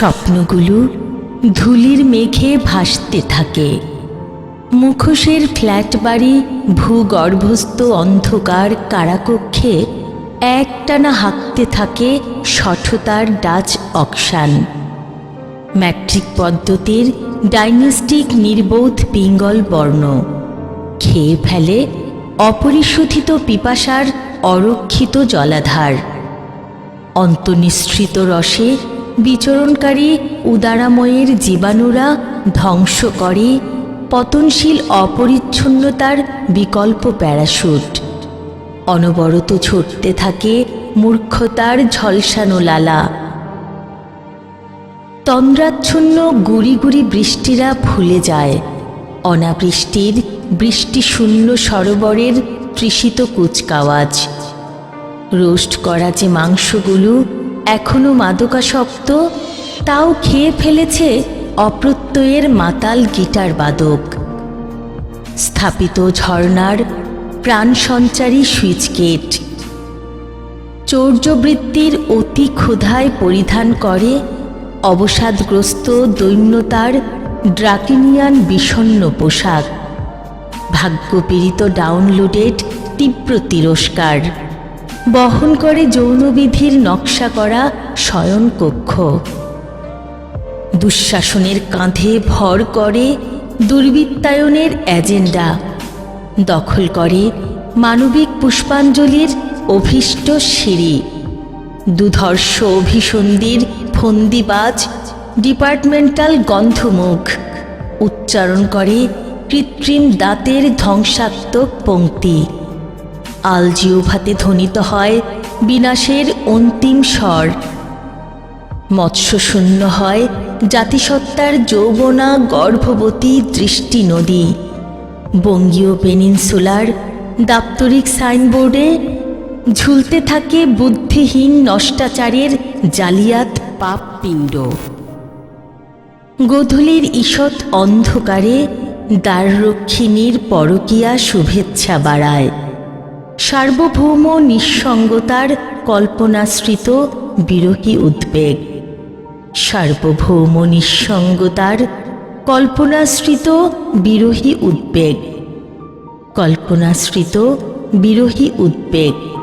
স্বপ্নগুলো ধুলির মেঘে ভাসতে থাকে। মুখোশের ফ্ল্যাট বাড়ি, ভূগর্ভস্থ অন্ধকার কারাকক্ষে একটানা হাঁকতে থাকে সঠতার ডাচ অকশান। ম্যাট্রিক পদ্ধতির ডাইনেস্টিক নির্বোধ পিঙ্গল বর্ণ। খেয়ে ফেলে অপরিশোধিত পিপাসার অরক্ষিত জলাধার। অন্তনিঃসৃত রসে বিচরণকারী উদারাময়ের জীবাণুরা ধ্বংস করে, পতনশীল অপরিচ্ছন্নতার বিকল্প প্যারাশুট। অনবরত ছুটতে থাকে মূর্খতার ঝলসানো লালা। তন্দ্রাচ্ছন্ন গুড়ি গুড়ি বৃষ্টিরা ভুলে যায়। অনাবৃষ্টির বৃষ্টিশূন্য সরোবরের তৃষিত কুচকাওয়াজ। রোস্ট করা যে মাংসগুলো এখনও মাদকাসক্ত তাও খেয়ে ফেলেছে অপ্রত্যয়ের মাতাল গিটার বাদক। স্থাপিত ঝর্ণার প্রাণ সঞ্চারী সুইচ গেট। চৌর্যবৃত্তির অতি ক্ষুধায় পরিধান করে অবসাদগ্রস্ত দৈন্যতার ড্রাকিনিয়ান বিষণ্ন পোশাক। ভাগ্যপীড়িত ডাউনলোডেড তীব্র তিরস্কার। বহন করে যৌনবিধির নকশা করা শয়নকক্ষ। দুঃশাসনের কাঁধে ভর করে দুর্বৃত্তায়নের এজেন্ডা। দখল করে মানবিক পুষ্পাঞ্জলির অভীষ্ট সিঁড়ি। দুধর্ষ অভিসন্ধির ফন্দিবাজ ডিপার্টমেন্টাল গন্ধমুখ। উচ্চারণ করে কৃত্রিম দাঁতের ধ্বংসাত্মক পংক্তি আলজিওভাতে ধ্বনিত হয় বিনাশের অন্তিম স্বর। মৎস্যশূন্য হয় জাতিসত্তার যৌবনা গর্ভবতী দৃষ্টি নদী। বঙ্গীয় পেনিনসুলার দাপ্তরিক সাইনবোর্ডে ঝুলতে থাকে বুদ্ধিহীন নষ্টাচারের জালিয়াত পাপ পিণ্ড। গোধূলির ঈষৎ অন্ধকারে দ্বাররক্ষিণীর পরকীয়া শুভেচ্ছা বাড়ায়। সার্বভৌম নিঃসঙ্গতার কল্পনাশ্রিত বিরহী উদ্বেগ। সার্বভৌম নিঃসঙ্গতার কল্পনাশ্রিত বিরহী উদ্বেগ। কল্পনাশ্রিত বিরহী উদ্বেগ।